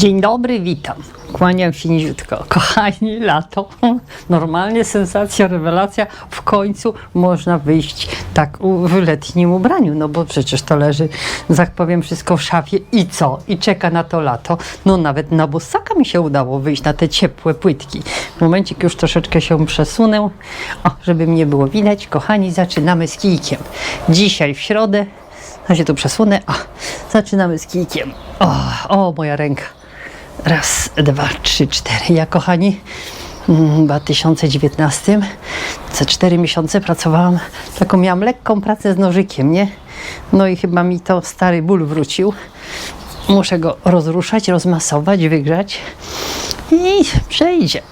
Dzień dobry, witam. Kłaniam się niziutko. Kochani, lato. Normalnie sensacja, rewelacja. W końcu można wyjść tak w letnim ubraniu, no bo przecież to leży, tak powiem, wszystko w szafie i co? I czeka na to lato. No nawet na bosaka mi się udało wyjść na te ciepłe płytki. W momencie, już troszeczkę się przesunę, o, żeby mnie było widać, kochani, zaczynamy z kijkiem. Dzisiaj w środę ja się tu przesunę. O, zaczynamy z kijkiem. O, o, moja ręka. Raz, dwa, trzy, cztery. Ja, kochani, mm, w 2019 za cztery miesiące pracowałam, taką miałam lekką pracę z nożykiem, nie? No i chyba mi to stary ból wrócił. Muszę go rozruszać, rozmasować, wygrzać i przejdzie.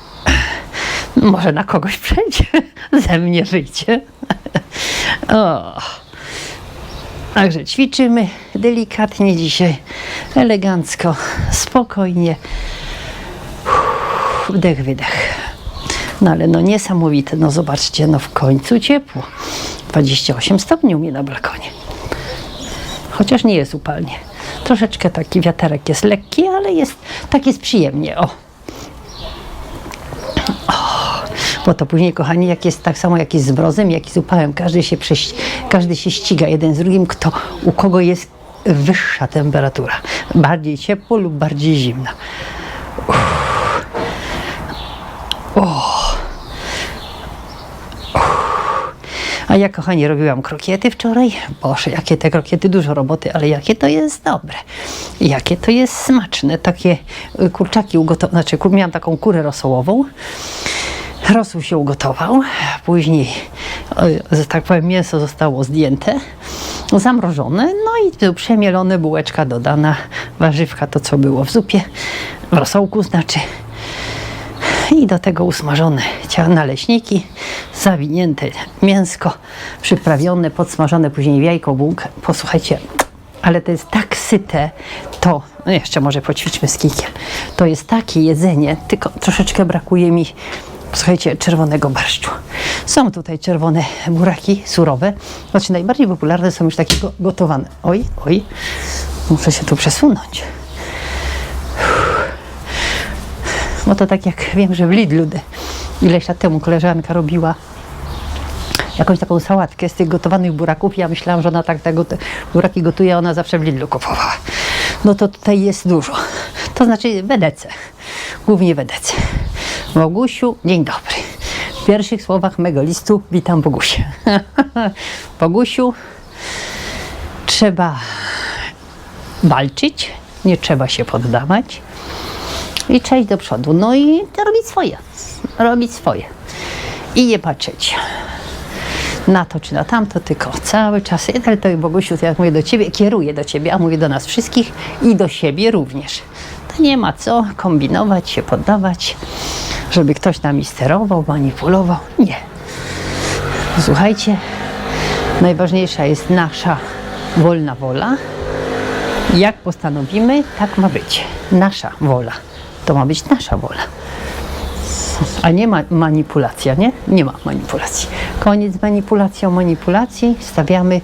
Może na kogoś przejdzie, ze mnie wyjdzie. O. Także ćwiczymy delikatnie dzisiaj, elegancko, spokojnie. Uff, Wdech, wydech. No ale no niesamowite, no zobaczcie, no w końcu ciepło. 28 stopni u mnie na balkonie. Chociaż nie jest upalnie. Troszeczkę taki wiaterek jest lekki, ale jest, tak jest przyjemnie. O. Bo to później, kochani, jak jest tak samo jak jest z mrozem, jak i z upałem, każdy się, prześ- każdy się ściga jeden z drugim, kto, u kogo jest wyższa temperatura. Bardziej ciepło lub bardziej zimno. A ja, kochani, robiłam krokiety wczoraj. Boże, jakie te krokiety, dużo roboty, ale jakie to jest dobre. Jakie to jest smaczne. Takie y, kurczaki ugotowane, znaczy miałam taką kurę rosołową. Rosół się ugotował, później, że tak powiem, mięso zostało zdjęte, zamrożone, no i przemielone, bułeczka dodana, warzywka, to co było w zupie, w rosołku znaczy. I do tego usmażone naleśniki, zawinięte mięsko, przyprawione, podsmażone później w jajko, bułkę. Posłuchajcie, ale to jest tak syte, to no jeszcze może poćwiczmy z kijkiem. To jest takie jedzenie, tylko troszeczkę brakuje mi, słuchajcie, czerwonego barszczu. Są tutaj czerwone buraki surowe, znaczy najbardziej popularne są już takie go- gotowane. Oj, oj, muszę się tu przesunąć. Bo to tak jak wiem, że w Lidlu ileś lat temu koleżanka robiła jakąś taką sałatkę z tych gotowanych buraków. Ja myślałam, że ona tak te buraki gotuje, a ona zawsze w Lidlu kupowała. No to tutaj jest dużo. To znaczy w Edece, głównie w Edece. Bogusiu, dzień dobry. W pierwszych słowach mego listu witam Bogusię. Bogusiu, trzeba walczyć, nie trzeba się poddawać i przejść do przodu. No i robić swoje. Robić swoje. I nie patrzeć na to czy na tamto, tylko cały czas. Ale to Bogusiu, to jak mówię do Ciebie, kieruję do Ciebie, a mówię do nas wszystkich i do siebie również. To nie ma co kombinować, się poddawać, żeby ktoś nami sterował, manipulował. Nie. Słuchajcie, najważniejsza jest nasza wolna wola. Jak postanowimy, tak ma być. Nasza wola. To ma być nasza wola. A nie ma manipulacja, nie? Nie ma manipulacji. Koniec manipulacją, manipulacji. Stawiamy,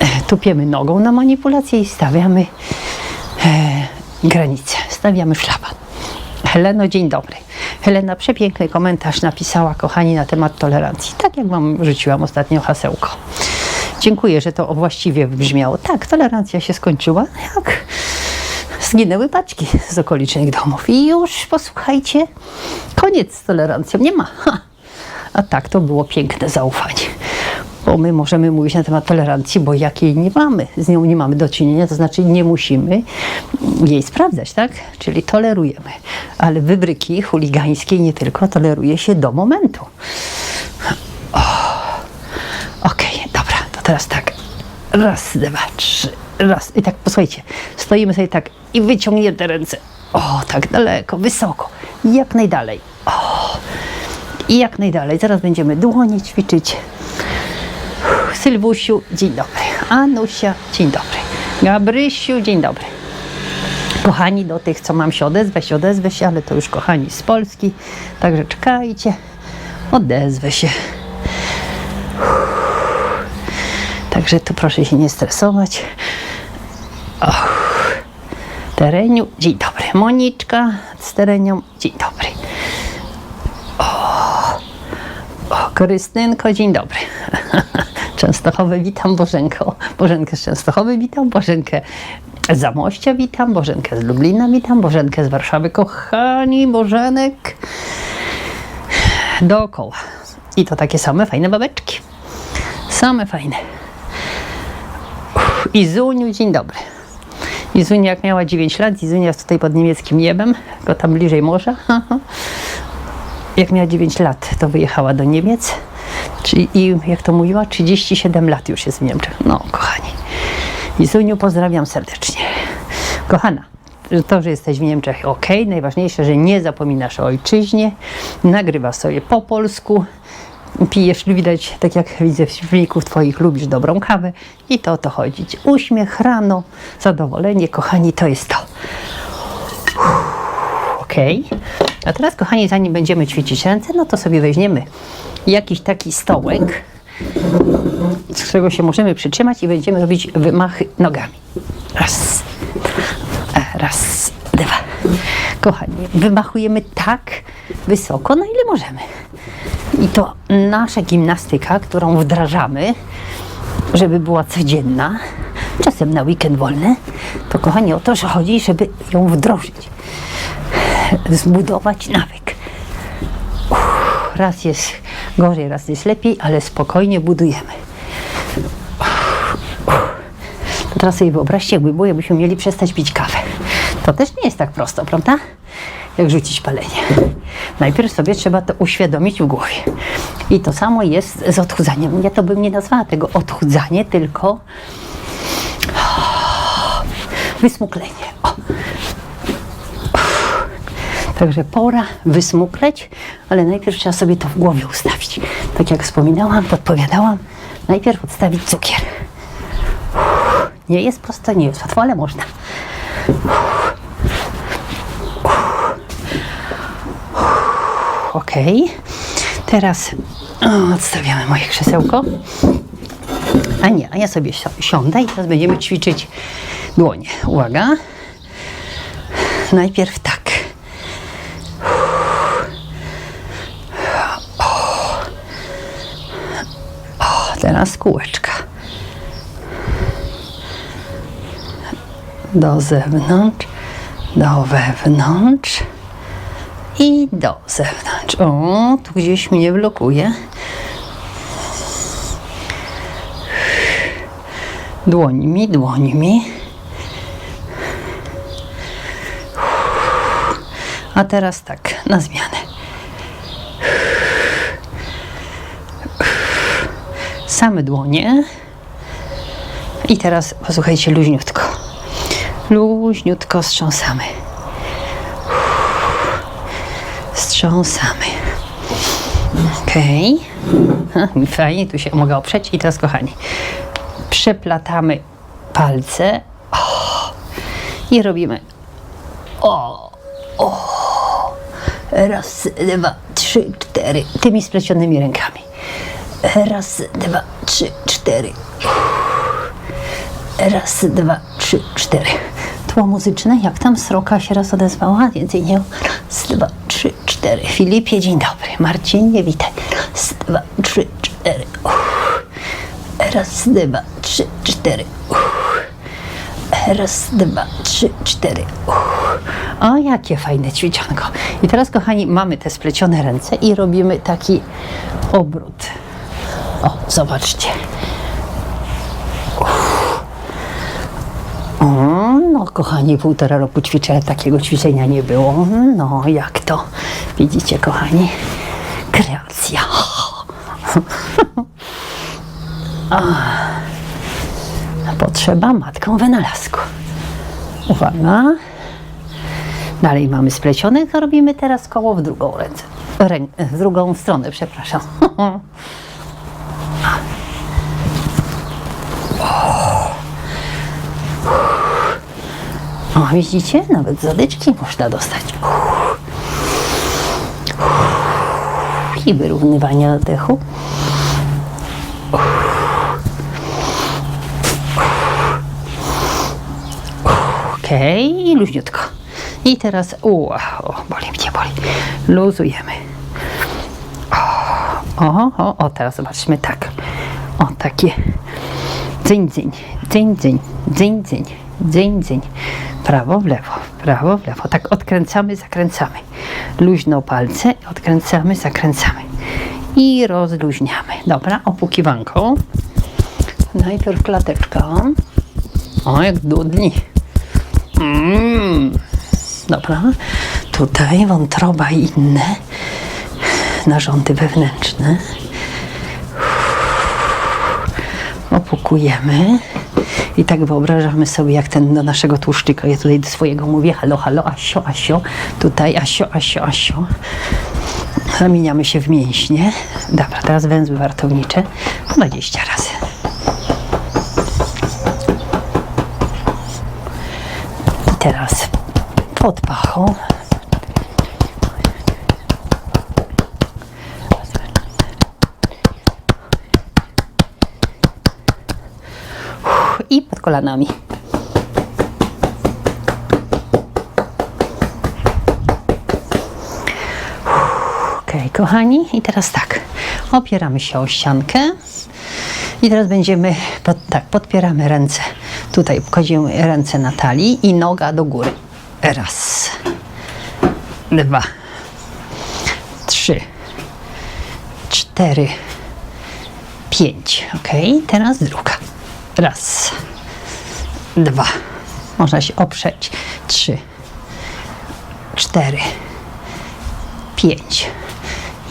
e, tupiemy nogą na manipulację i stawiamy e, granicę. Stawiamy szlaban. Heleno, dzień dobry. Helena przepiękny komentarz napisała, kochani, na temat tolerancji. Tak jak Wam rzuciłam ostatnio hasełko. Dziękuję, że to właściwie brzmiało. Tak, tolerancja się skończyła. Jak zginęły paczki z okolicznych domów. I już posłuchajcie, koniec z tolerancją. Nie ma. Ha. A tak, to było piękne zaufanie. Bo my możemy mówić na temat tolerancji, bo jakiej nie mamy, z nią nie mamy do czynienia, to znaczy nie musimy jej sprawdzać, tak? Czyli tolerujemy. Ale wybryki chuligańskie nie tylko toleruje się do momentu. Okej, dobra, to teraz tak. Raz, dwa, trzy. Raz. I tak, posłuchajcie, stoimy sobie tak i wyciągnięte ręce. O, tak daleko, wysoko. Jak najdalej. O. I jak najdalej. Zaraz będziemy dłonie ćwiczyć. Sylwusiu, dzień dobry. Anusia, dzień dobry. Gabrysiu, dzień dobry. Kochani, do tych, co mam się odezwać, odezwę się, ale to już kochani z Polski. Także czekajcie. Odezwę się. Także tu proszę się nie stresować. Och. Tereniu, dzień dobry. Moniczka z terenią. Dzień dobry. O, o Krystynko, dzień dobry. Częstochowy, witam Bożenko. Bożenkę z Częstochowy, witam Bożenkę z Zamościa, witam Bożenkę z Lublina, witam Bożenkę z Warszawy. Kochani, Bożenek dookoła. I to takie same fajne babeczki. Same fajne. Uff, Izuniu, dzień dobry. Izunia jak miała 9 lat, Izunia jest tutaj pod niemieckim niebem, tylko tam bliżej morza. Jak miała 9 lat, to wyjechała do Niemiec. I jak to mówiła, 37 lat już jest w Niemczech. No, kochani. Izuniu, pozdrawiam serdecznie. Kochana, to, że jesteś w Niemczech, ok. Najważniejsze, że nie zapominasz o ojczyźnie. Nagrywasz sobie po polsku. Pijesz, widać, tak jak widzę w filmików twoich, lubisz dobrą kawę. I to o to chodzi. Uśmiech rano, zadowolenie, kochani, to jest to. Ok. A teraz, kochani, zanim będziemy ćwiczyć ręce, no to sobie weźmiemy jakiś taki stołek, z którego się możemy przytrzymać i będziemy robić wymachy nogami. Raz, raz, dwa. Kochani, wymachujemy tak wysoko, na ile możemy. I to nasza gimnastyka, którą wdrażamy, żeby była codzienna, czasem na weekend wolny, to kochani, o to że chodzi, żeby ją wdrożyć, zbudować nawyk. Uff, raz jest gorzej, raz jest lepiej, ale spokojnie budujemy. To teraz sobie wyobraźcie, jakby było, jakbyśmy mieli przestać pić kawę. To też nie jest tak prosto, prawda? Jak rzucić palenie. Najpierw sobie trzeba to uświadomić w głowie. I to samo jest z odchudzaniem. Ja to bym nie nazwała tego odchudzanie, tylko wysmuklenie. Także pora wysmukleć, ale najpierw trzeba sobie to w głowie ustawić. Tak jak wspominałam, podpowiadałam, najpierw odstawić cukier. Nie jest prosto, nie jest łatwo, ale można. Ok. Teraz odstawiamy moje krzesełko. A nie, a ja sobie si- siądę i teraz będziemy ćwiczyć dłonie. Uwaga. Najpierw tak. O, teraz kółeczka. Do zewnątrz, do wewnątrz i do zewnątrz. O, tu gdzieś mnie blokuje. Dłońmi, dłońmi. A teraz tak, na zmianę. Same dłonie. I teraz posłuchajcie luźniutko. Luźniutko strząsamy. Strząsamy. Okej. Okay. Fajnie, tu się mogę oprzeć. I teraz, kochani, przeplatamy palce o, i robimy o, o. Raz, dwa, trzy, cztery. Tymi splecionymi rękami. Raz, dwa, trzy, cztery. Raz, dwa, trzy, cztery. Tło muzyczne, jak tam sroka się raz odezwała? Więcej nie. Raz, dwa, trzy, cztery. Filipie, dzień dobry. Marcinie, witaj. Raz, dwa, trzy, cztery. Raz, dwa, trzy, cztery. Raz, dwa, trzy, cztery. O, jakie fajne ćwiczonko. I teraz, kochani, mamy te splecione ręce i robimy taki obrót. O, zobaczcie. O, no, kochani, półtora roku ćwiczę, takiego ćwiczenia nie było. No, jak to? Widzicie, kochani? Kreacja. Potrzeba matką wynalazku. Uwaga. Dalej mamy splecione, to robimy teraz koło w drugą. Rę, w drugą stronę, przepraszam. O, widzicie? Nawet zadyczki można dostać. I wyrównywanie oddechu. Okej, i luźniutko. I teraz, u, o, boli mnie, boli. Luzujemy. O, o, o, teraz zobaczmy tak. O, takie. Dzyń, dzyń, dzyń, dzyń, dzyń, dzyń, dzyń, dzyń. Prawo, w lewo, prawo, w lewo. Tak odkręcamy, zakręcamy. Luźno palce, odkręcamy, zakręcamy. I rozluźniamy. Dobra, opukiwanką. Najpierw klateczka. O, jak dudni. Mm. Dobra, tutaj wątroba i inne narządy wewnętrzne. Opukujemy. I tak wyobrażamy sobie, jak ten do naszego tłuszczyka, ja tutaj do swojego mówię, halo, halo, Asio, Asio, tutaj Asio, Asio, Asio. Zamieniamy się w mięśnie. Dobra, teraz węzły wartownicze 20 razy. I teraz pod pachą. I pod kolanami. Okej, kochani, i teraz tak. Opieramy się o ściankę. I teraz będziemy, pod, tak, podpieramy ręce. Tutaj kładziemy ręce na talii i noga do góry. Raz, dwa, trzy, cztery, pięć. Ok, teraz druga. Raz, dwa. Można się oprzeć. Trzy, cztery, pięć.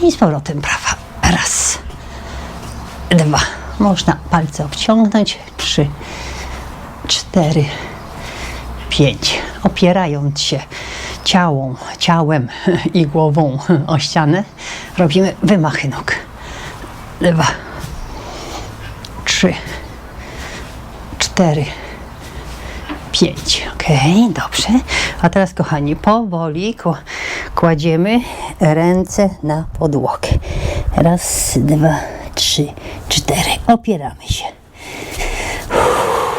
I z powrotem prawa. Raz, dwa. Można palce obciągnąć. Trzy, cztery, pięć. Opierając się ciałą, ciałem i głową o ścianę, robimy wymachy nóg. Dwa, trzy, cztery, pięć. Ok, dobrze. A teraz, kochani, powoli kła- kładziemy ręce na podłogę. Raz, dwa, trzy, cztery. Opieramy się.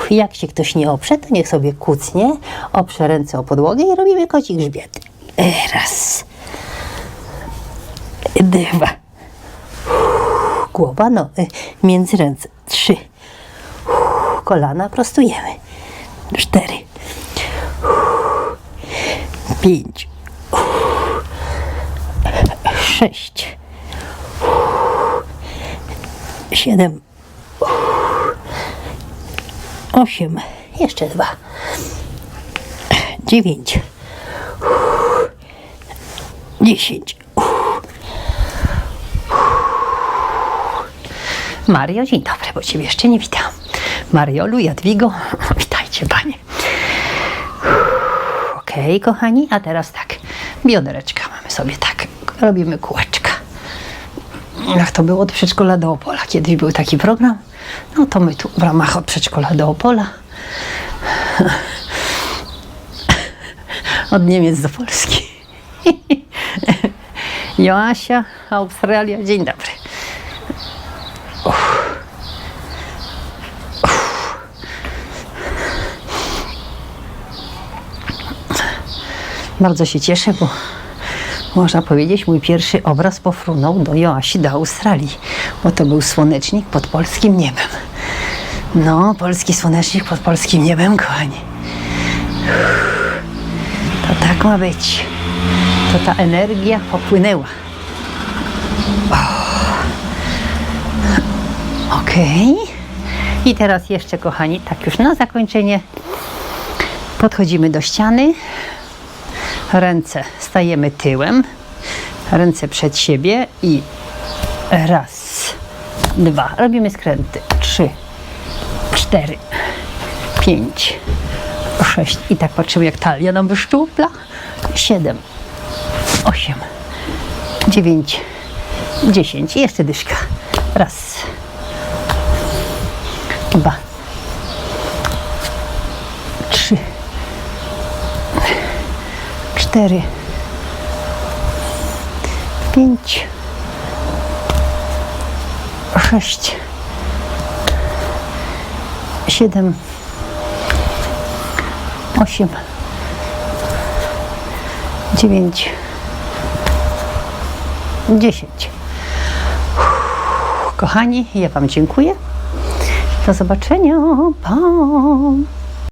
Jak się ktoś nie oprze, to niech sobie kucnie, oprze ręce o podłogę i robimy koci grzbiet. Raz, dwa, głowa, no, y, między ręce, trzy, kolana prostujemy, cztery, pięć, sześć, siedem, osiem, jeszcze dwa, dziewięć, dziesięć. Mario, dzień dobry, bo Ciebie jeszcze nie witam. Mariolu, Jadwigo, witajcie Panie. Okej, kochani, a teraz tak, biodereczka mamy sobie tak, robimy kółeczka. Jak to było od przedszkola do Opola. Kiedyś był taki program, no to my tu w ramach od przedszkola do Opola od Niemiec do Polski. Joasia, Australia, dzień dobry. Bardzo się cieszę, bo można powiedzieć, mój pierwszy obraz pofrunął do Joasi, do Australii, bo to był słonecznik pod polskim niebem. No, polski słonecznik pod polskim niebem, kochani. To tak ma być. To ta energia popłynęła. Okej. I teraz jeszcze, kochani, tak już na zakończenie podchodzimy do ściany. Ręce stajemy tyłem, ręce przed siebie i raz, dwa. Robimy skręty. Trzy, cztery, pięć, sześć. I tak patrzymy, jak talia nam wyszczupla. Siedem, osiem, dziewięć, dziesięć. I jeszcze dyszka. Raz, dwa, trzy, cztery, pięć, sześć, siedem, osiem, dziewięć, dziesięć. Kochani, ja Wam dziękuję. Do zobaczenia. Pa!